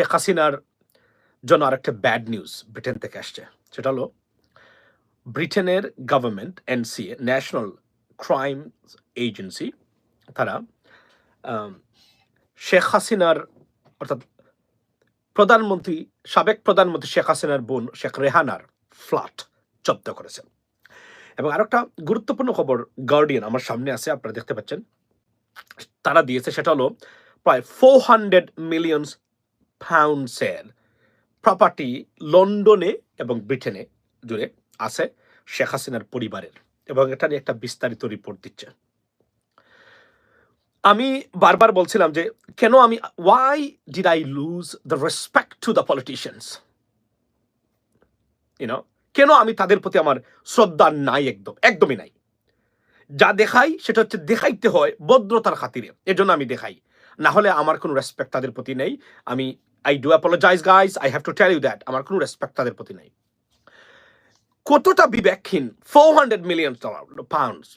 শেখ হাসিনার জন্য আরেকটা ব্যাড নিউজ ব্রিটেন থেকে আসছে। সেটা হলো, ব্রিটেনের government NCA national crime agency তারা শেখ হাসিনার, অর্থাৎ প্রধানমন্ত্রী, সাবেক প্রধানমন্ত্রী শেখ হাসিনার বোন, শেখ রেহানার ফ্ল্যাট জব্দ করেছে। এবং আর একটা গুরুত্বপূর্ণ খবর গার্ডিয়ান আমার সামনে আছে, আপনারা দেখতে পাচ্ছেন। তারা দিয়েছে, সেটা হলো, প্রায় ফোর হান্ড্রেড মিলিয়ন পাউন্ডসের প্রপার্টি লন্ডনে এবং ব্রিটেনে জুড়ে আছে শেখ হাসিনার পরিবারের এবং এটা নিয়ে একটা বিস্তারিত রিপোর্ট দিচ্ছে। আমি বারবার বলছিলাম যে, কেন আমি why did I lose the respect to the politicians you know কেন আমি তাদের প্রতি আমার শ্রদ্ধা নাই একদম, একদমই নাই? যা দেখাই সেটা হচ্ছে দেখাইতে হয় ভদ্রতার খাতিরে, এজন্য আমি দেখাই। না হলে আমার কোনো রেসপেক্ট তাদের প্রতি নেই, আমি I do apologise guys I have to tell you that আমার কোনো রেসপেক্ট তাদের প্রতি নেই। কতটা বিবেকহীন? Four hundred million dollar pounds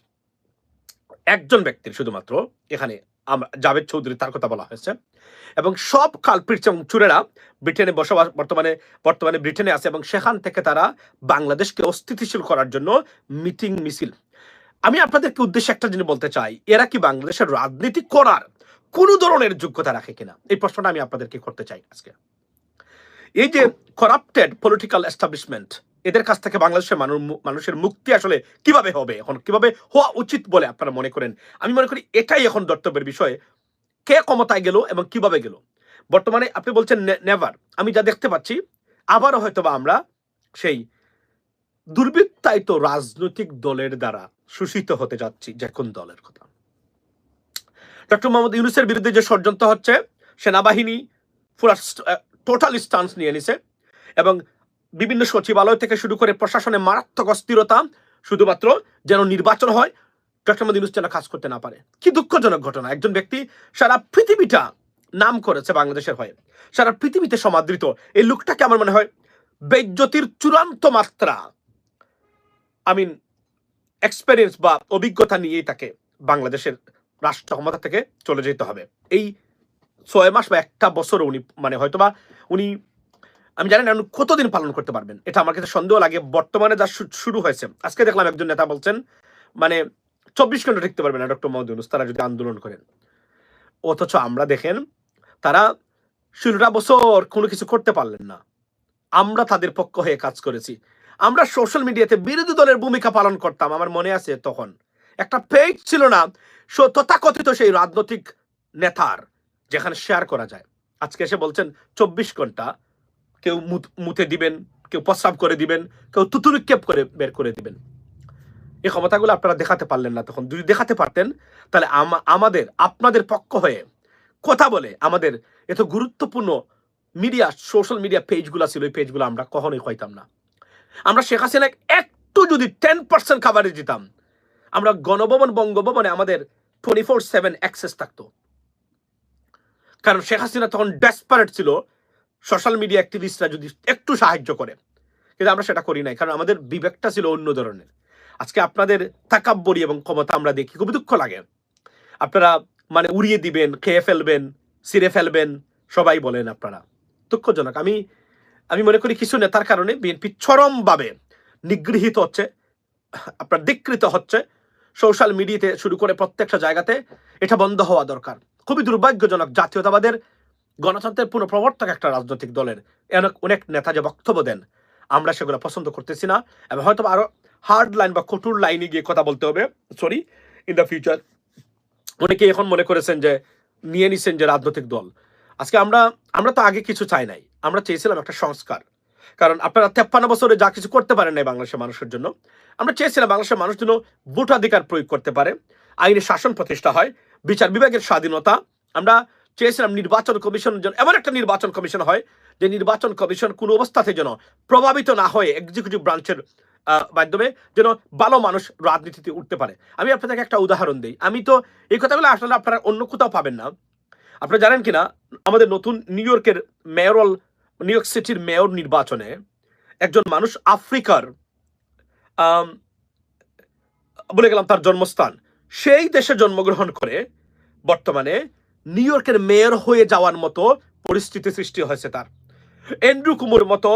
একজন ব্যক্তির শুধুমাত্র এখানে জাভেদ চৌধুরী তার কথা বলা হয়েছে। এবং সব কালপ্রিট এবং চুরেরা ব্রিটেনে বসবাস বর্তমানে বর্তমানে ব্রিটেনে আছে এবং সেখান থেকে তারা বাংলাদেশকে অস্থিতিশীল করার জন্য মিটিং মিছিল। আমি আপনাদেরকে উদ্দেশ্যে একটা জিনিস বলতে চাই। এরা কি বাংলাদেশের রাজনীতি করার কোন ধরনের যোগ্যতা রাখে কিনা? এই প্রশ্নটা আমি আপনাদেরকে করতে চাই আজকে। এই যে করাপ্টেড পলিটিক্যাল এস্টাবলিশমেন্ট এদের কাছ থেকে বাংলাদেশের মানুষ মানুষের মুক্তি আসলে কীভাবে হবে? এখন কীভাবে হওয়া উচিত বলে আপনারা মনে করেন? আমি মনে করি এটাই এখন দর্তব্যের বিষয়। কে ক্ষমতায় গেল এবং কীভাবে গেল? বর্তমানে আপনি বলছেন নেভার আমি যা দেখতে পাচ্ছি, আবারও হয়তোবা আমরা সেই দুর্বৃত্তায়িত রাজনৈতিক দলের দ্বারা শোষিত হতে যাচ্ছি, যে কোন দলের কথা। ডক্টর মোহাম্মদ ইউনুসের বিরুদ্ধে যে ষড়যন্ত্র হচ্ছে, সেনাবাহিনী পুরা টোটাল স্টান্স নিয়ে নিছে এবং বিভিন্ন সচিবালয় থেকে শুরু করে প্রশাসনে মারাত্মক অস্থিরতা, শুধুমাত্র যেন নির্বাচন হয়, ডক্টর মোহাম্মদ ইউনুস যেন কাজ করতে না পারে। কি দুঃখজনক ঘটনা। একজন ব্যক্তি সারা পৃথিবীটা নাম করেছে বাংলাদেশের হয়ে। সারা পৃথিবীতে সমাদৃত। এই লোকটাকে আমার মনে হয় বেজ্জতির চূড়ান্ত মাত্রা। আই মিন এক্সপেরিয়েন্স বা অভিজ্ঞতা নিয়েই তাকে বাংলাদেশের রাষ্ট্র ক্ষমতা থেকে চলে যেতে হবে। এই ছয় মাস বা একটা বছর উনি মানে হয়তোবা উনি, আমি জানি না উনি কতদিন পালন করতে পারবেন, এটা আমার কাছে সন্দেহ লাগে। বর্তমানে যা শুরু হয়েছে, আজকে দেখলাম একজন নেতা বলছেন মানে চব্বিশ ঘণ্টা টিকতে পারবে না ডক্টর মোহাম্মদ ইউনুস, তারা যদি আন্দোলন করেন। অথচ আমরা দেখেন, তারা ষোলোটা বছর কোনো কিছু করতে পারলেন না। আমরা তাদের পক্ষ হয়ে কাজ করেছি। আমরা সোশ্যাল মিডিয়াতে বিরোধী দলের ভূমিকা পালন করতাম, আমার মনে আছে তখন। একটা পেজ ছিল না তথাকথিত সেই রাজনৈতিক নেতার, যেখানে শেয়ার করা যায়। আজকে এসে বলছেন, চব্বিশ ঘণ্টা কেউ মুত- দিবেন, কেউ প্রস্রাব করে দিবেন, কেউ তুতুরিক্ষেপ করে, বের করে দিবেন। এই ক্ষমতাগুলো আপনারা দেখাতে পারলেন না তখন। যদি দেখাতে পারতেন, তাহলে আমা- আমাদের, আপনাদের পক্ষ হয়ে কথা বলে আমাদের এত গুরুত্বপূর্ণ মিডিয়া সোশ্যাল মিডিয়া পেজগুলো ছিল ওই পেজগুলো আমরা কখনোই হইতাম না। আমরা শেখ হাসিনা একটু যদি টেন পার্সেন্ট খাবারে দিতাম আমরা গণভবন, বঙ্গভবনে আমাদের টোয়েন্টি ফোর সেভেন অ্যাক্সেস থাকতো। কারণ শেখ হাসিনা তখন ডেসপারেট ছিল সোশ্যাল মিডিয়া অ্যাক্টিভিস্টরা যদি একটু সাহায্য করে। কিন্তু আমরা সেটা করি নাই, কারণ আমাদের বিবেকটা ছিল অন্য ধরনের। আজকে আপনাদের তাকাব্বরি এবং ক্ষমতা আমরা দেখি, খুবই দুঃখ লাগে। আপনারা মানে উড়িয়ে দিবেন, খেয়ে ফেলবেন, ছিঁড়ে ফেলবেন, সবাই বলেন আপনারা। দুঃখজনক। আমি আমি মনে করি কিছু নেতার কারণে বিএনপি চরমভাবে নিগৃহীত হচ্ছে, আপনার ধিকৃত হচ্ছে সোশ্যাল মিডিয়াতে শুরু করে প্রত্যেকটা জায়গাতে এটা বন্ধ হওয়া দরকার। খুবই দুর্ভাগ্যজনক জাতীয়তাবাদের গণতন্ত্রের পুনঃপ্রবর্তক একটা রাজনৈতিক দলের অনেক অনেক নেতা যে বক্তব্য দেন, আমরা সেগুলো পছন্দ করতেছি না এবং হয়তো আরও হার্ড লাইন বা কঠোর লাইনে গিয়ে কথা বলতে হবে সরি ইন দ্য ফিউচার অনেকে এখন মনে করেছেন যে, নিয়ে নিছেন যে রাজনৈতিক দল। আজকে আমরা আমরা তো আগে কিছু চাই নাই। আমরা চেয়েছিলাম একটা সংস্কার। কারণ আপনারা তেপ্পান্ন বছরে যা কিছু করতে পারেন নাই বাংলাদেশের মানুষের জন্য। আমরা চেয়েছিলাম বাংলাদেশের মানুষ যেন ভোটাধিকার প্রয়োগ করতে পারে, আইনি শাসন প্রতিষ্ঠা হয়, বিচার বিভাগের স্বাধীনতা। আমরা চেয়েছিলাম নির্বাচন কমিশন যেন এমন একটা নির্বাচন কমিশন হয়, যে নির্বাচন কমিশন কোনো অবস্থাতে যেন প্রভাবিত না হয়ে এক্সিকিউটিভ ব্রাঞ্চের মাধ্যমে যেন ভালো মানুষ রাজনীতিতে উঠতে পারে। আমি আপনাদেরকে একটা উদাহরণ দিই। আমি তো এই কথাগুলো আসলে আপনারা অন্য কোথাও পাবেন না। আপনারা জানেন কিনা, আমাদের নতুন নিউ ইয়র্কের মেয়রাল নিউ ইয়র্ক সিটির মেয়র নির্বাচনে একজন মানুষ আফ্রিকার বলে গেলাম তার জন্মস্থান, সেই দেশে জন্মগ্রহণ করে বর্তমানে নিউ ইয়র্কের মেয়র হয়ে যাওয়ার মতো পরিস্থিতি সৃষ্টি হয়েছে তার। এন্ড্রু কুমুর মতো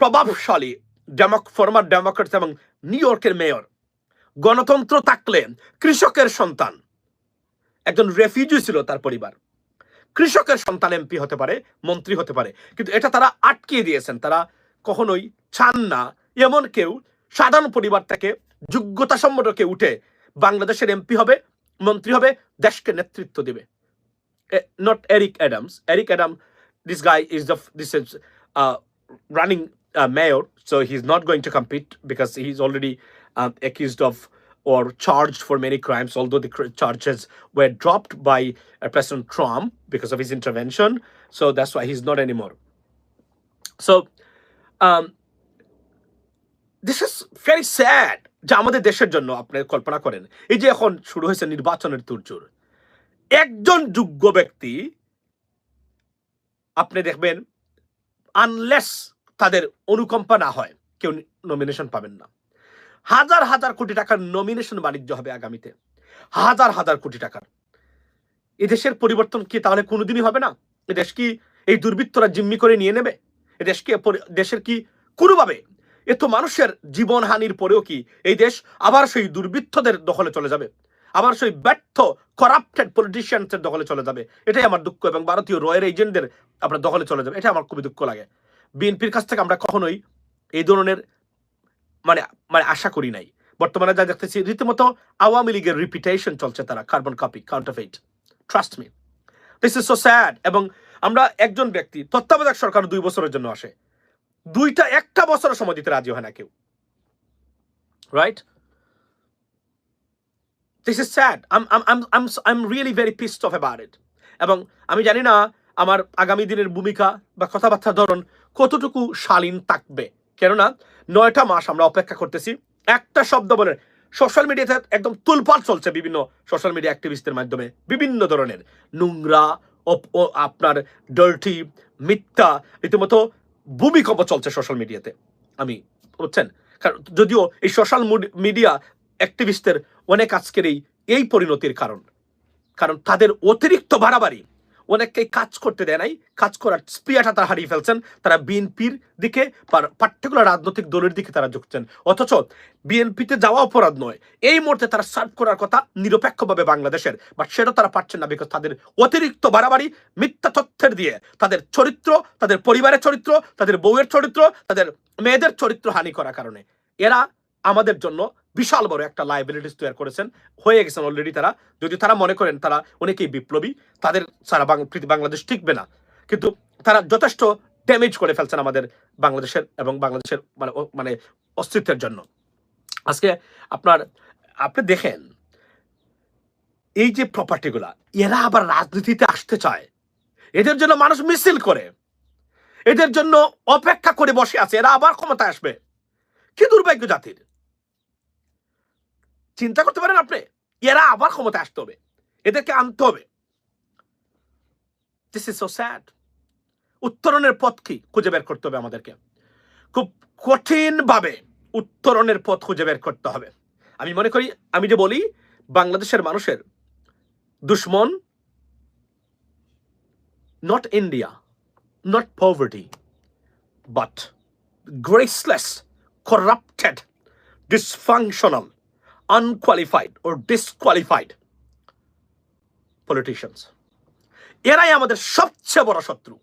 প্রভাবশালী ডেমোক ফর্মার ডেমোক্রেটস এবং নিউ ইয়র্কের মেয়র গণতন্ত্র থাকলে কৃষকের সন্তান, একজন রেফিউজি ছিল তার পরিবার। কৃষকের সন্তান এমপি হতে পারে মন্ত্রী হতে পারে কিন্তু এটা তারা আটকিয়ে দিয়েছেন। তারা কখনোই চান না এমন কেউ সাধারণ পরিবার থেকে যোগ্যতা সম্মত কেউ উঠে বাংলাদেশের এমপি হবে মন্ত্রী হবে দেশকে নেতৃত্ব দেবে। Not Eric Adams Eric Adam this guy is this is uh, running uh, mayor so he's not going to compete because he's already um, accused of or charged for many crimes although the charges were dropped by uh, president trump because of his intervention so that's why he's not anymore so um, this is very sad যে আমাদের দেশের জন্য আপনি কল্পনা করেন এই যে এখন শুরু হয়েছে নির্বাচনের তুরজুর একজন যোগ্য ব্যক্তি আপনি দেখবেন আনলেস তাদের অনুকম্পা না হয় কেউ নমিনেশন পাবেন না হাজার হাজার কোটি টাকার নমিনেশন বাণিজ্য হবে আগামীতে। হাজার হাজার কোটি টাকার। এদেশের পরিবর্তন কি তাহলে কোনোদিনই হবে না? এদেশ কি এই দুর্বৃত্তরা জিম্মি করে নিয়ে নেবে? এদেশ কি দেশের কি কোনোভাবে এত মানুষের জীবনহানির পরেও কি এই দেশ আবার সেই দুর্বৃত্তদের দখলে চলে যাবে? আবার সেই ব্যর্থ করাপ্টেড পলিটিশিয়ানসের দখলে চলে যাবে? এটাই আমার দুঃখ এবং ভারতীয় রয়ের এজেন্টদের আপনার দখলে চলে যাবে। এটা আমার খুবই দুঃখ লাগে। বিএনপির কাছ থেকে আমরা কখনোই এই ধরনের মানে মানে আশা করি নাই। বর্তমানে যা দেখতেছি, রীতিমতো আওয়ামী লীগের রিপিটেশন চলছে তারা carbon copy counterfeit trust me this is so sad এবং আমরা একজন ব্যক্তি, তত্ত্বাবধায়ক সরকার দুই বছরের জন্য আসে। দুইটা, একটা বছরের সময় দিতে রাজি হয় না কেউ। Right this is sad um um really very pissed off about it এবং আমি জানি না আমার আগামী দিনের ভূমিকা বা কথাবার্তার ধরন কতটুকু শালীন থাকবে। কেননা নয়টা মাস আমরা অপেক্ষা করতেছি। একটা শব্দ বলে সোশ্যাল মিডিয়াতে একদম তুলপাল চলছে বিভিন্ন সোশ্যাল মিডিয়া অ্যাক্টিভিস্টদের মাধ্যমে। বিভিন্ন ধরনের নোংরা আপনার ডার্টি মিথ্যা, রীতিমতো ভূমিকম্প চলছে সোশ্যাল মিডিয়াতে আমি, বুঝছেন? কারণ যদিও এই সোশ্যাল মিডিয়া অ্যাক্টিভিস্টদের অনেক আজকের এই এই পরিণতির কারণ। কারণ তাদের অতিরিক্ত বাড়াবাড়ি অনেককে কাজ করতে দেয় নাই। কাজ করার স্পিয়াটা তারা হারিয়ে ফেলছেন। তারা বিএনপির দিকে পার্টিকুলার রাজনৈতিক দলের দিকে তারা ঝুঁকছেন। অথচ বিএনপিতে যাওয়া অপরাধ নয়। এই মুহূর্তে তারা সার্ভ করার কথা নিরপেক্ষভাবে বাংলাদেশের। বাট সেটা তারা পারছেন না বিকজ তাদের অতিরিক্ত বাড়াবাড়ি, মিথ্যা তথ্যের দিয়ে। তাদের চরিত্র, তাদের পরিবারের চরিত্র, তাদের বউয়ের চরিত্র, তাদের মেয়েদের চরিত্র হানি করার কারণে। এরা আমাদের জন্য বিশাল বড় একটা লাইবিলিটিস তৈরি করেছেন। হয়ে গেছেন অলরেডি তারা। যদি তারা মনে করেন তারা অনেকেই বিপ্লবী, তাদের সারা বাংলাদেশ টিকবে না। কিন্তু তারা যথেষ্ট ড্যামেজ করে ফেলছেন আমাদের বাংলাদেশের এবং বাংলাদেশের মানে মানে অস্তিত্বের জন্য। আজকে আপনার, আপনি দেখেন, এই যে প্রপার্টিগুলা এরা আবার রাজনীতিতে আসতে চায়। এদের জন্য মানুষ মিছিল করে। এদের জন্য অপেক্ষা করে বসে আছে। এরা আবার ক্ষমতায় আসবে। কি দুর্ভাগ্য জাতির। চিন্তা করতে পারেন আপনি এরা আবার ক্ষমতায় আসতে হবে এদেরকে আনতে হবে। দিস ইজ সো স্যাড উত্তরণের পথ কি খুঁজে বের করতে হবে আমাদেরকে। খুব কঠিন ভাবে উত্তরণের পথ খুঁজে বের করতে হবে। আমি মনে করি আমি যে বলি বাংলাদেশের মানুষের দুশ্মন not India not poverty but graceless, corrupted, dysfunctional, unqualified, or disqualified politicians এরাই আমাদের সবচেয়ে বড় শত্রু।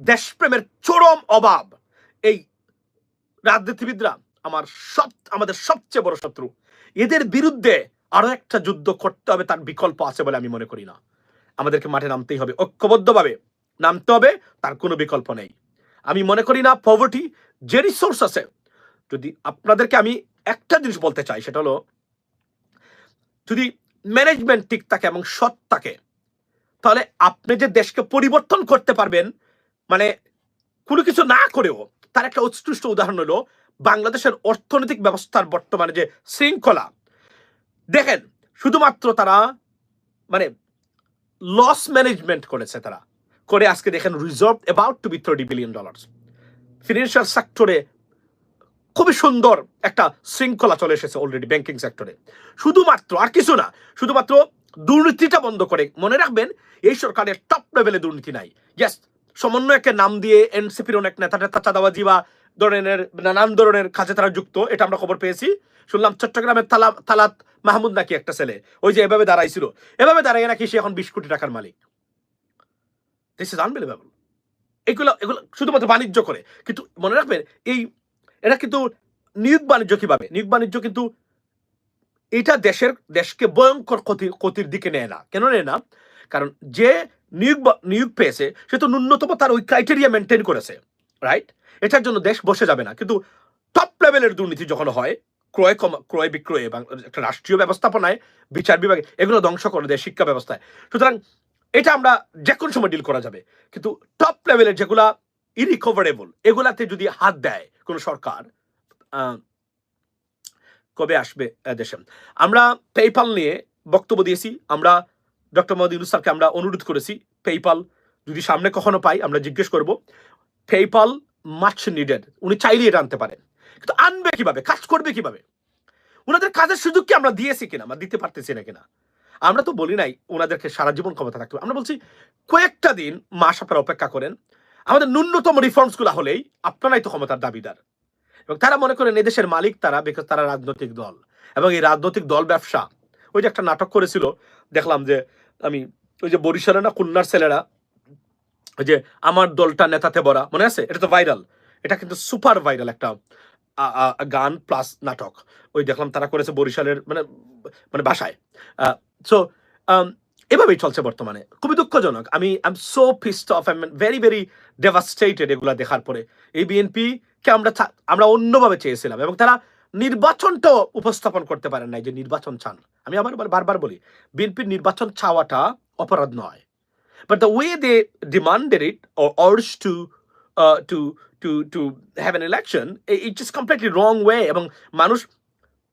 দেশপ্রেমের চরম অভাব। এই রাজনীতিবিদরা আমার সব আমাদের সবচেয়ে বড় শত্রু। এদের বিরুদ্ধে আরও একটা যুদ্ধ করতে হবে তার বিকল্প আছে বলে আমি মনে করি না। আমাদেরকে মাঠে নামতেই হবে ঐক্যবদ্ধভাবে নামতে হবে তার কোনো বিকল্প নেই। আমি মনে করি না পভার্টি যে রিসোর্স আছে যদি আপনাদেরকে আমি একটা জিনিস বলতে চাই, সেটা হলো, যদি ম্যানেজমেন্ট ঠিক থাকে এবং সৎ থাকে, তাহলে আপনি যে দেশকে পরিবর্তন করতে পারবেন মানে কোনো কিছু না করেও, তার একটা উৎকৃষ্ট উদাহরণ হলো বাংলাদেশের অর্থনৈতিক ব্যবস্থার বর্তমানে যে শৃঙ্খলা। দেখেন, শুধুমাত্র তারা মানে লস ম্যানেজমেন্ট করেছে তারা। করে আজকে দেখেন reserve about to be thirty billion dollar financial সেক্টরে খুবই সুন্দর একটা শৃঙ্খলা চলে এসেছে অলরেডি ব্যাংকিং সেক্টরে শুধুমাত্র, আর কিছু না, শুধুমাত্র দুর্নীতিটা বন্ধ করে, মনে রাখবেন, এই সরকারের টপ লেভেলে দুর্নীতি নাই। ইয়েস সমন্বয়কে নাম দিয়ে এনসিপির অনেক নেতা টেতা, চাঁদাবাজি বা ধরনের নানান ধরনের কাজে তারা যুক্ত, এটা আমরা খবর পেয়েছি। শুনলাম চট্টগ্রামের তালা, তালাত মাহমুদ নাকি একটা ছেলে, ওই যে এভাবে দাঁড়াইছিল। এভাবে দাঁড়াই নাকি সে এখন বিশ কোটি টাকার মালিক। এগুলো এগুলো শুধুমাত্র বাণিজ্য করে, কিন্তু মনে রাখবেন, এই এটা কিন্তু নিয়োগ বাণিজ্য কীভাবে? নিয়োগ বাণিজ্য কিন্তু এটা দেশের, দেশকে ভয়ঙ্কর ক্ষতি, ক্ষতির দিকে নেয় না। কেন নেয় না? কারণ যে নিয়োগ নিয়োগ পেয়েছে, সে তো ন্যূনতম তার ওই ক্রাইটেরিয়া মেনটেন করেছে রাইট এটার জন্য দেশ বসে যাবে না। কিন্তু টপ লেভেলের দুর্নীতি যখন হয়, ক্রয় কম- ক্রয় বিক্রয় এবং একটা রাষ্ট্রীয় ব্যবস্থাপনায়, বিচার বিভাগে, এগুলো ধ্বংস করে দেয় শিক্ষা ব্যবস্থায়। সুতরাং এটা আমরা যে কোনো সময় ডিল করা যাবে। কিন্তু টপ লেভেলের যেগুলা ইরিকভারেবল এগুলাতে যদি হাত দেয় কোনো সরকার কবে আসবে দেশে? আমরা পেপাল নিয়ে বক্তব্য দিয়েছি। আমরা ডক্টর মোহাম্মদ ইউনুস স্যারকে আমরা অনুরোধ করেছি পেপাল যদি সামনে কখনো পাই, আমরা জিজ্ঞেস করব পেপাল মাছ নিডেড উনি চাইলে এটা আনতে পারেন। কিন্তু আনবে কীভাবে? কাজ করবে কীভাবে? ওনাদের কাজের সুযোগ কি আমরা দিয়েছি কিনা আমরা দিতে পারতেছি না কিনা? আমরা তো বলি নাই ওনাদেরকে সারা জীবন ক্ষমতা থাকতে। আমরা বলছি, কয়েকটা দিন মাস আপনারা অপেক্ষা করেন আমাদের ন্যূনতম রিফর্মসগুলো হলেই আপনারাই তো ক্ষমতার দাবিদার। এবং তারা মনে করেন এদেশের মালিক তারা বিকজ তারা রাজনৈতিক দল। এবং এই রাজনৈতিক দল ব্যবসা, ওই যে একটা নাটক করেছিল, দেখলাম যে আমি, ওই যে বরিশালে না খুলনার ছেলেরা, ওই যে আমার দলটা নেতাতে বড়া মনে আছে? এটা তো ভাইরাল এটা কিন্তু সুপার ভাইরাল একটা গান প্লাস নাটক। ওই দেখলাম তারা করেছে বরিশালের মানে মানে বাসায়। সো এভাবেই চলছে বর্তমানে। খুবই দুঃখজনক। আমি I am so pissed off I very very devastated এগুলা দেখার পরে। এই বিএনপি কে আমরা আমরা অন্যভাবে চেয়েছিলাম এবং তারা নির্বাচনটাও উপস্থাপন করতে পারেন নাই যে নির্বাচন চান। আমি আবার বারবার বলি বিএনপির নির্বাচন চাওয়াটা অপরাধ নয়। But the way they demanded it urged to to to to have an election, it- it's just completely wrong এবং মানুষ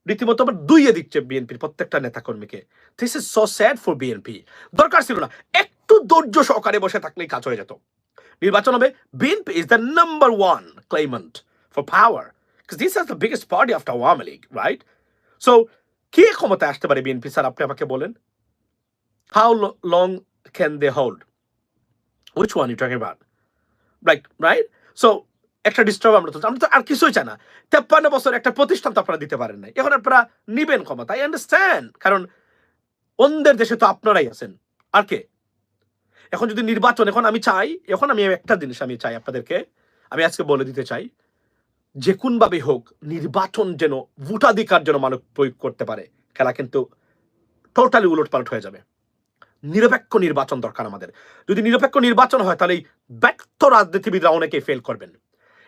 রীতিমতো আবার দুইয়ে দিচ্ছে বিএনপির প্রত্যেকটা নেতাকর্মীকে। This is so sad for BNP দরকার ছিল না, একটু ধৈর্য সহকারে বসে থাকলেই কাজ হয়ে যেত। নির্বাচন হবে BNP is the number one claimant for power this is the biggest party after Awami League right so কে ক্ষমতায় আসতে পারে বিএনপি স্যার, আপনি আমাকে বলেন। How long can they hold which one you talking about like right so একটা disturb আমরা তো আমরা তো আর কিছুই চাই না। তেপ্পান্ন বছর একটা প্রতিষ্ঠান তো আপনারা দিতে পারেন নাই। এখন আপনারা নিবেন ক্ষমতা আই আন্ডারস্ট্যান্ড কারণ অন্যদের দেশে তো আপনারাই আছেন। আর কে? এখন যদি নির্বাচন, এখন আমি চাই, এখন আমি একটা জিনিস আমি চাই আপনাদেরকে, আমি আজকে বলে দিতে চাই, যে কোনভাবে হোক, নির্বাচন যেন, ভোটাধিকার যেন মানুষ প্রয়োগ করতে পারে, খেলা কিন্তু টোটালি উলট পালট হয়ে যাবে। নিরপেক্ষ নির্বাচন দরকার আমাদের। যদি নিরপেক্ষ নির্বাচন হয়, তাহলে ব্যক্ত রাজনীতিবিদরা অনেকেই ফেল করবেন।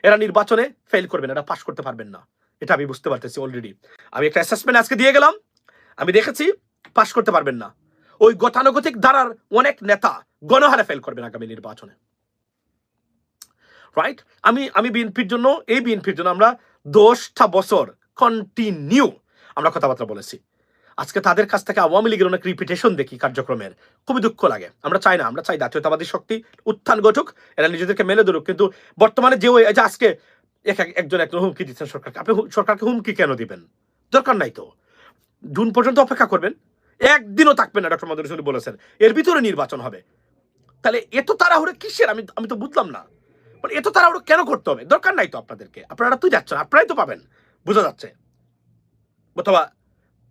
এরা নির্বাচনে ফেল করবেন, এরা পাশ করতে পারবেন না। এটা আমি বুঝতে পারতেছি অলরেডি আমি একটা অ্যাসেসমেন্ট আজকে দিয়ে গেলাম। আমি দেখেছি পাশ করতে পারবেন না। ওই গতানুগতিক ধারার অনেক নেতা গণহারে ফেল করবেন আগামী নির্বাচনে। রাইট আমি আমি বিএনপির জন্য, এই বিএনপির জন্য আমরা দশটা বছর কন্টিনিউ আমরা কথাবার্তা বলেছি। আজকে তাদের কাছ থেকে আওয়ামী লীগের অনেক রিপিটেশন দেখি কার্যক্রমের। খুবই দুঃখ লাগে। আমরা চাই না, আমরা চাই জাতীয়তাবাদী শক্তি উত্থান ঘটুক, এরা নিজেদেরকে মেলে ধরুক। কিন্তু বর্তমানে যে ওই যে আজকে এক- এক- একজন একজন হুমকি দিচ্ছেন সরকারকে, আপনি সরকারকে হুমকি কেন দিবেন? দরকার নাই তো। জুন পর্যন্ত অপেক্ষা করবেন। একদিনও থাকবেন না, ডক্টর মাদুর রসুল বলেছেন। এর ভিতরে নির্বাচন হবে। তাহলে এত তাড়াহুড়ো কিসের? আমি আমি তো বুঝলাম না। মানে এত তাড়াহুড়ো কেন করতে হবে? দরকার নাই তো আপনাদেরকে। আপনারা তুই যাচ্ছেন, আপনারাই তো পাবেন। বোঝা যাচ্ছে। অথবা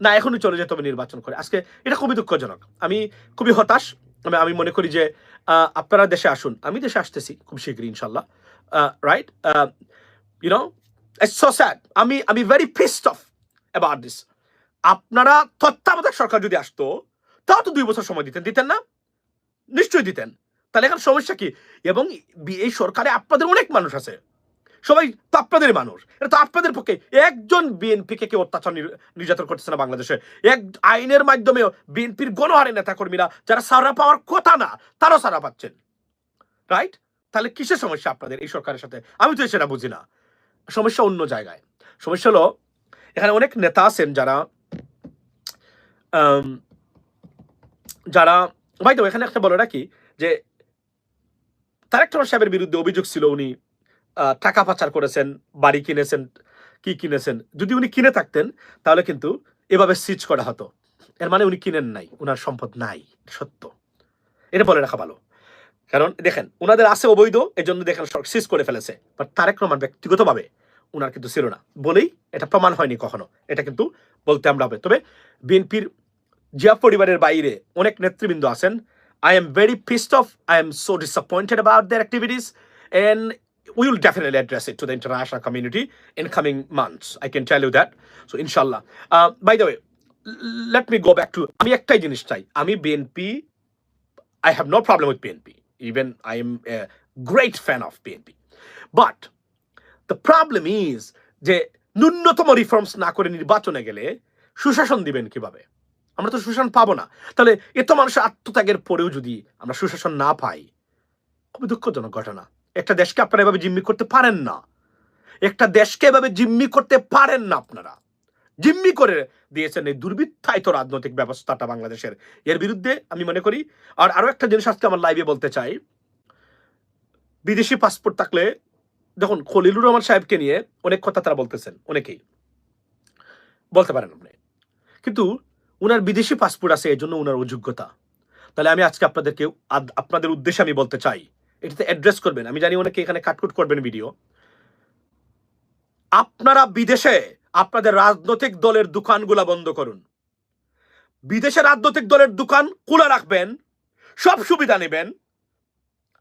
না, এখনই চলে যেতে হবে নির্বাচন করে। আজকে এটা খুবই দুঃখজনক। আমি খুবই হতাশ। আমি মনে করি যে আপনারা দেশে আসুন। আমি দেশে আসতেছি খুব শীঘ্রই ইনশাল্লাহ রাইট ইউনো সো স্যাড আমি আমি very pissed off about this আপনারা তত্ত্বাবধায়ক সরকার যদি আসতো, তাও তো দুই বছর সময় দিতেন। দিতেন না? নিশ্চয়ই দিতেন। তাহলে এখন সমস্যা কি? এবং এই সরকারে আপনাদের অনেক মানুষ আছে। সবাই তো আপনাদের মানুষ। এটা তো আপনাদের পক্ষে। একজন বিএনপি কে কেউ অত্যাচার নির- নির্যাতন করতেছে না বাংলাদেশে। এক আইনের মাধ্যমেও বিএনপির গণহারে নেতা কর্মীরা যারা সারা পাওয়ার কথা না, তারাও সারা পাচ্ছেন। রাইট তাহলে কিসের সমস্যা আপনাদের এই সরকারের সাথে? আমি তো সেটা বুঝি না। সমস্যা অন্য জায়গায়। সমস্যা হলো, এখানে অনেক নেতা আছেন যারা যারা ভাই তো এখানে একটা বলে রাখি যে তারেক রহমান সাহেবের বিরুদ্ধে অভিযোগ ছিল উনি টাকা পাচার করেছেন, বাড়ি কিনেছেন, কি কিনেছেন, যদি উনি কিনে থাকতেন, তাহলে কিন্তু এভাবে সিচ করা হতো। এর মানে উনি কিনেন নাই, উনার সম্পদ নাই সত্য। এটা বলে রাখা ভালো। কারণ দেখেন, উনাদের আছে অবৈধ এই জন্য দেখেন সিজ করে ফেলেছে। বাট তারেক রহমান ব্যক্তিগতভাবে উনার কিন্তু ছিল না। বলেই এটা প্রমাণ হয়নি কখনো। এটা কিন্তু বলতে আমরা হবে। তবে বিএনপির জিয়া পরিবারের বাইরে অনেক নেতৃবৃন্দ আছেন। I am very pissed off I am so disappointed about their activities and we will definitely address it to the international community in coming months. I can tell you that. So, inshallah. Uh, by the way, l- let me go back to আমি একটাই জিনিস চাই আমি BNP I have no problem with PNP. Even I am a great fan of PNP. But the problem is যে ন্যূনতম reforms না করে নির্বাচনে গেলে সুশাসন দিবেন কিভাবে আমরা তো সুশাসন পাবো না তাহলে এত মানুষের আত্মত্যাগের পরেও যদি আমরা সুশাসন না পাই খুবই দুঃখজনক ঘটনা একটা দেশকে আপনারা এভাবে জিম্মি করতে পারেন না। একটা দেশকে এভাবে জিম্মি করতে পারেন না আপনারা। জিম্মি করে দিয়েছেন এই দুর্বৃত্তায়িত রাজনৈতিক ব্যবস্থাটা বাংলাদেশের। এর বিরুদ্ধে আমি মনে করি, আর আরও একটা জিনিস আজকে আমার লাইভে বলতে চাই। বিদেশি পাসপোর্ট থাকলে, দেখুন, খলিলুর রহমান সাহেবকে নিয়ে অনেক কথা তারা বলতেছেন, অনেকেই। বলতে পারেন আপনি। কিন্তু উনার বিদেশি পাসপোর্ট আছে এই জন্য ওনার অযোগ্যতা। তাহলে আমি আজকে আপনাদেরকে, আপনাদের উদ্দেশ্যে আমি বলতে চাই এটাতে অ্যাড্রেস করবেন। আমি জানি অনেকে এখানে কাটকুট করবেন ভিডিও আপনারা বিদেশে আপনাদের রাজনৈতিক দলের দোকানগুলা বন্ধ করুন। বিদেশে রাজনৈতিক দলের দোকান খোলা রাখবেন, সব সুবিধা নেবেন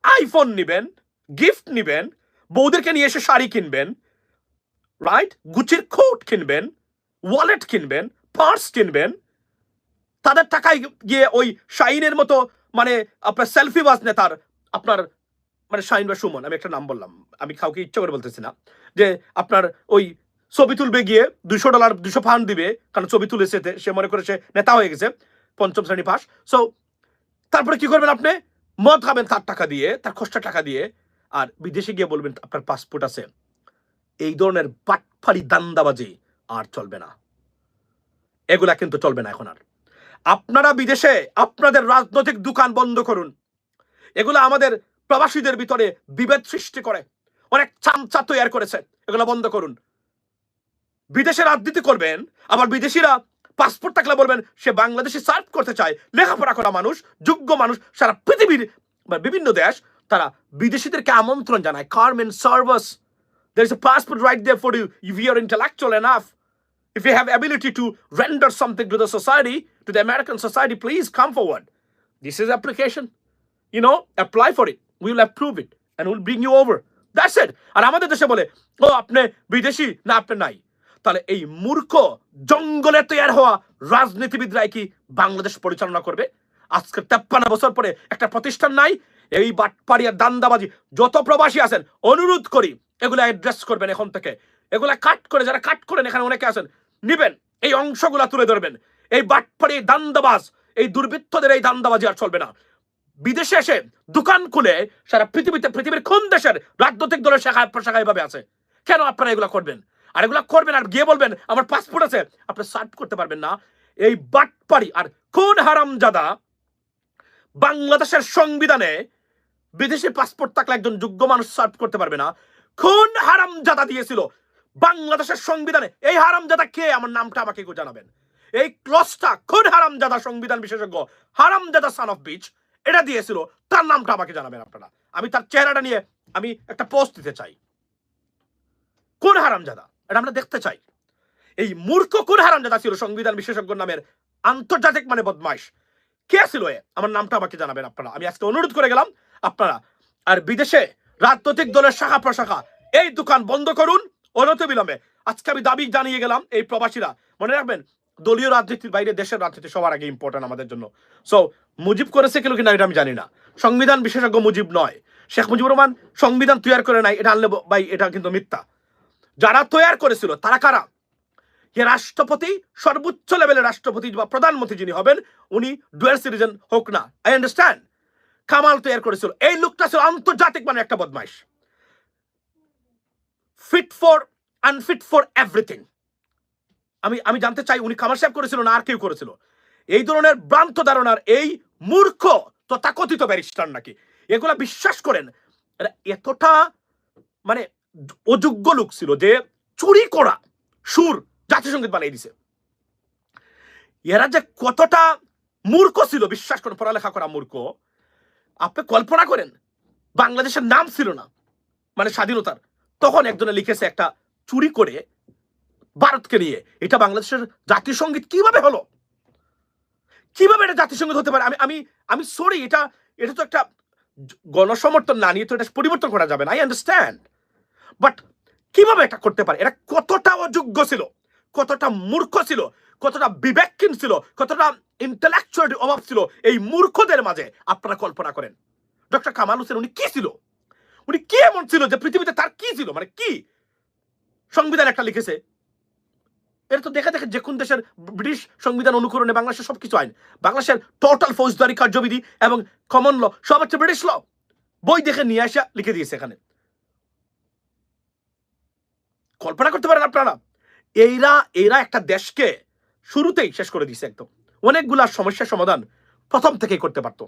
আইফোন নেবেন গিফট নেবেন বৌদেরকে নিয়ে এসে শাড়ি কিনবেন রাইট গুচির কোট কিনবেন ওয়ালেট কিনবেন পার্স কিনবেন। তাদের টাকায় গিয়ে ওই শাইনের মতো মানে আপনার সেলফি বাস নেতার আপনার মানে শাইন বা সুমন, আমি একটা নাম বললাম, আমি কাউকে ইচ্ছা করে বলতেছি না, যে আপনার ওই ছবি তুলবে গিয়ে দুশো ডলার দুশো পাউন্ড দিবে, কারণ ছবি তুলেছে সে মনে করে সে নেতা হয়ে গেছে, পঞ্চম শ্রেণি পাস। সো তারপরে কি করবেন আপনি? মদ খাবেন তার টাকা দিয়ে, তার খরচা টাকা দিয়ে, আর বিদেশে গিয়ে বলবেন, আপনার পাসপোর্ট আছে। এই ধরনের বাটফারি দান্দাবাজি আর চলবে না। এগুলা কিন্তু চলবে না এখন আর। আপনারা বিদেশে আপনাদের রাজনৈতিক দোকান বন্ধ করুন। এগুলো আমাদের প্রবাসীদের ভিতরে বিভেদ সৃষ্টি করে অনেক চামচা তৈরি করেছে এগুলো বন্ধ করুন বিদেশে রাজনীতি করবেন আবার বিদেশিরা পাসপোর্ট থাকলে বলবেন সে বাংলাদেশে সার্ভ করতে চায় লেখাপড়া করা মানুষ যোগ্য মানুষ সারা পৃথিবীর বিভিন্ন দেশ তারা বিদেশিদেরকে আমন্ত্রণ জানায় calm and service there is a passport right there for you if you are intellectual enough if you have ability to render something to the society to the american society please come forward this is application you know apply for it we will approve it and we'll bring you over. That's it. আর আমাদের দেশে বলে, ও, আপনি বিদেশি? না, আপনি নাই। তাহলে এই মূর্খ জঙ্গলে তৈরি হওয়া রাজনীতিবিদরাই কি বাংলাদেশ পরিচালনা করবে? আজকে তেপ্পান্ন বছর পরে একটা প্রতিষ্ঠান নাই, এই বাটপাড়িয়া দান্দাবাজি, যত প্রবাসী আছেন, অনুরোধ করি, এগুলা অ্যাড্রেস করবেন এখন থেকে। এগুলা কাট করে, যারা কাট করেন, এখানে অনেকে আছেন, নিবেন, এই অংশগুলা তুলে ধরবেন। এই বাটপাড়ি দান্দাবাজ, এই দুর্বৃত্তদের এই দান্দাবাজি আর চলবে না। বিদেশে এসে দোকান খুলে সারা পৃথিবীতে, পৃথিবীর কোন দেশের রাজনৈতিক দলের শাখায় প্রশাখা এভাবে আছে? কেন আপনারা এগুলা করবেন? আর এগুলা করবেন আর গিয়ে বলবেন, আমার পাসপোর্ট আছে, আপনি সার্ভ করতে পারবেন না। এই বাটপাড়ি আর কোন হারামজাদা বাংলাদেশের সংবিধানে বিদেশি পাসপোর্ট থাকলে একজন যোগ্য মানুষ সার্ভ করতে পারবে না। কোন হারামজাদা দিয়েছিল বাংলাদেশের সংবিধানে। এই হারামজাদা কে? আমার নামটা আমাকে জানাবেন। এই ক্লসটা কোন হারামজাদা সংবিধান বিশেষজ্ঞ হারামজাদা সান অফ বিচ এটা দিয়েছিল, তার নামটা আমাকে জানাবেন আপনারা। আমি তার চেহারাটা নিয়ে, আমি একটা পোস্ট দিতে চাই। কোন হারামজাদা? এটা আমরা দেখতে চাই। এই মূর্খ কোন হারামজাদা ছিল? সংবিধান বিশেষজ্ঞ নামের আন্তর্জাতিক মানে বদমাইশ। কে ছিল এ? আমার নামটা আমাকে জানাবেন আপনারা। আমি আজকে অনুরোধ করে গেলাম, আপনারা আর বিদেশে রাজনৈতিক দলের শাখা প্রশাখা, এই দোকান বন্ধ করুন বিলম্বে। আজকে আমি দাবি জানিয়ে গেলাম, এই প্রবাসীরা। মনে রাখবেন, দলীয় রাজনীতির বাইরে দেশের রাজনীতি সবার আগে ইম্পর্টেন্ট আমাদের জন্য। সো মুজিব করেছে কেন কিনা এটা আমি জানি না। সংবিধান বিশেষজ্ঞ মুজিব নয়। শেখ মুজিবুর রহমান সংবিধান তৈরি করে নাই, এটা আনলে ভাই এটা কিন্তু মিথ্যা। যারা তৈরি করেছিল, তারা কারা? যে রাষ্ট্রপতি, সর্বোচ্চ লেভেলের রাষ্ট্রপতি বা প্রধানমন্ত্রী যিনি হবেন, উনি ডুয়েল সিটিজেন হোক না। আই আন্ডারস্ট্যান্ড কামাল তৈরি করেছিল। এই লোকটা ছিল আন্তর্জাতিক মানে একটা বদমাইশ। Fit for unfit for everything আমি আমি জানতে চাই, উনি কামাল সাহেব করেছিল না আর কেউ করেছিল? এই ধরনের ভ্রান্ত ধারণার এই মূর্খ, তথাকথিত ব্যারিস্টার নাকি? এগুলা বিশ্বাস করেন? এতটা মানে অযোগ্য লোক ছিল যে চুরি করা, সুর জাতীয় সংগীত বানিয়ে দিছে। এরা যে কতটা মূর্খ ছিল, বিশ্বাস করেন, পড়ালেখা করা মূর্খ, আপনি কল্পনা করেন, বাংলাদেশের নাম ছিল না মানে স্বাধীনতার, তখন একজনে লিখেছে একটা চুরি করে ভারতকে নিয়ে। এটা বাংলাদেশের জাতীয় সংগীত কীভাবে হলো? কীভাবে এটা সংগীত হতে পারে? আমি আমি আমি সরি এটা এটা তো একটা গণসমর্থন না নিয়ে তো এটা পরিবর্তন করা যাবে না আই আন্ডারস্ট্যান্ড বাট কীভাবে এটা করতে পারে? এটা কতটা অযোগ্য ছিল? কতটা মূর্খ ছিল? কতটা বিবেকহীন ছিল? কতটা ইন্টেলেকচুয়াল অভাব ছিল এই মূর্খদের মাঝে? আপনারা কল্পনা করেন। ডক্টর কামাল হোসেন উনি কি ছিল? উনি কি এমন ছিল যে পৃথিবীতে তার কি ছিল? মানে কি? সংবিধান একটা লিখেছে এটা তো দেখে দেখে যে কোন দেশের ব্রিটিশ সংবিধান অনুকরণে বাংলাদেশের সবকিছু আইন। বাংলাদেশের টোটাল ফৌজদারি, কার্যবিধি এবং কমন ল সব হচ্ছে ব্রিটিশ ল বই দেখে নিয়ে আসা লিখে দিয়েছে এখানে। কল্পনা করতে পারেন আপনারা এইরা এরা একটা দেশকে শুরুতেই শেষ করে দিয়েছে একদম। অনেকগুলা সমস্যার সমাধান প্রথম থেকেই করতে পারতো।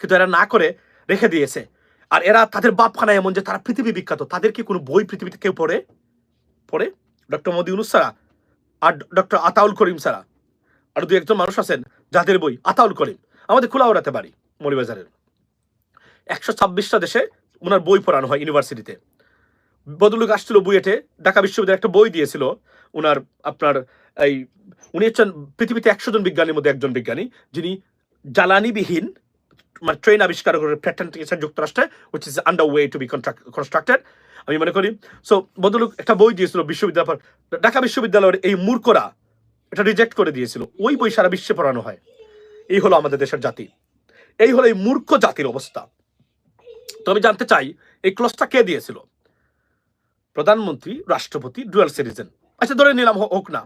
কিন্তু এরা না করে রেখে দিয়েছে। আর এরা তাদের বাপখানা এমন যে তারা পৃথিবী বিখ্যাত। তাদের কি কোনো বই পৃথিবীতে কেউ পড়ে? পড়ে? ডক্টর মোদী ইউনুস সারা আর ডক্টর আতাউল করিম সারা আর দু একজন মানুষ আছেন যাদের বই আতাউল করিম। আমাদের খোলা ওড়াতে পারি মরিবাজারের একশো ছাব্বিশটা দেশে ওনার বই পড়ানো হয় ইউনিভার্সিটিতে। বদলুক আসছিল বুয়েটে, ঢাকা বিশ্ববিদ্যালয় একটা বই দিয়েছিল ওনার আপনার এই উনি হচ্ছেন পৃথিবীতে একশো জন বিজ্ঞানীর মধ্যে একজন বিজ্ঞানী, যিনি জ্বালানিবিহীন মানে ট্রেন আবিষ্কার করে দিয়েছেন যুক্তরাষ্ট্রে which is under way to be constructed আমি মনে করি। সো বদলুক একটা বই দিয়েছিল বিশ্ববিদ্যালয় ঢাকা বিশ্ববিদ্যালয়ের এই মূর্খরা এটা রিজেক্ট করে দিয়েছিল। ওই বই সারা বিশ্বে পড়ানো হয়। এই হলো আমাদের দেশের জাতি। এই হলো এই মূর্খ জাতির অবস্থা। তো আমি জানতে চাই, এই ক্লসটা কে দিয়েছিল? প্রধানমন্ত্রী, রাষ্ট্রপতি ডুয়াল সিটিজেন আচ্ছা ধরে নিলাম হোক না।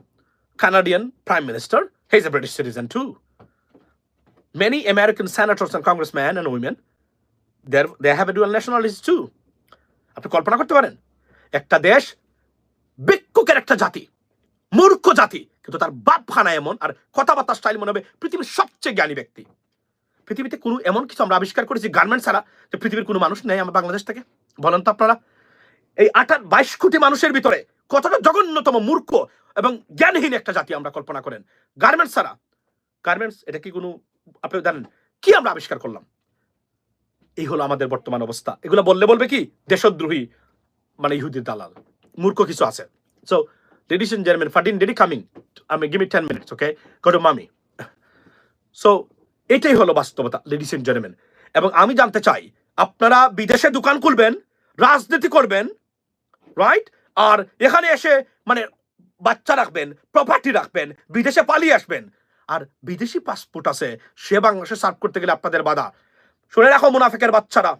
Canadian prime minister he is a British citizen to American senators and congressmen and women they they have a dual nationality too আপনি কল্পনা করতে পারেন, একটা দেশ ভিক্ষুকের একটা জাতি, মূর্খ জাতি, কিন্তু তার বাপ খানা এমন, আর কথাবার্তা স্টাইল মনে হবে পৃথিবীর সবচেয়ে জ্ঞানী ব্যক্তি। পৃথিবীতে কোনো এমন কিছু আমরা আবিষ্কার করেছি গার্মেন্ট ছাড়া, যে পৃথিবীর কোনো মানুষ নেই আমার বাংলাদেশ থেকে? বলেন তো আপনারা। এই আঠার বাইশ কোটি মানুষের ভিতরে কতটা জঘন্যতম মূর্খ এবং জ্ঞানহীন একটা জাতি আমরা কল্পনা করেন? গার্মেন্টস ছাড়া। গার্মেন্টস এটা কি কোনো, আপনি জানেন, কি আমরা আবিষ্কার করলাম? এই হলো আমাদের বর্তমান অবস্থা। এগুলো বললে বলবে কি? দেশদ্রোহী মানে ইহুদির দালাল। মূর্খ কিছু আছে। So ladies and gentleman farting daddy coming আমি give me ten minutes okay go mummy so এটাই হলো বাস্তবতা লেডিস এন্ড জেন্টলম্যান এবং আমি জানতে চাই, আপনারা বিদেশে দোকান খুলবেন, রাজনীতি করবেন রাইট আর এখানে এসে মানে বাচ্চা রাখবেন প্রপার্টি রাখবেন, বিদেশে পালিয়ে আসবেন। আর বিদেশি পাসপোর্ট আছে, সে বাংলাদেশে সার্ভ করতে গেলে আপনাদের বাধা। শুনে রাখো মুনাফেকের বাচ্চারা।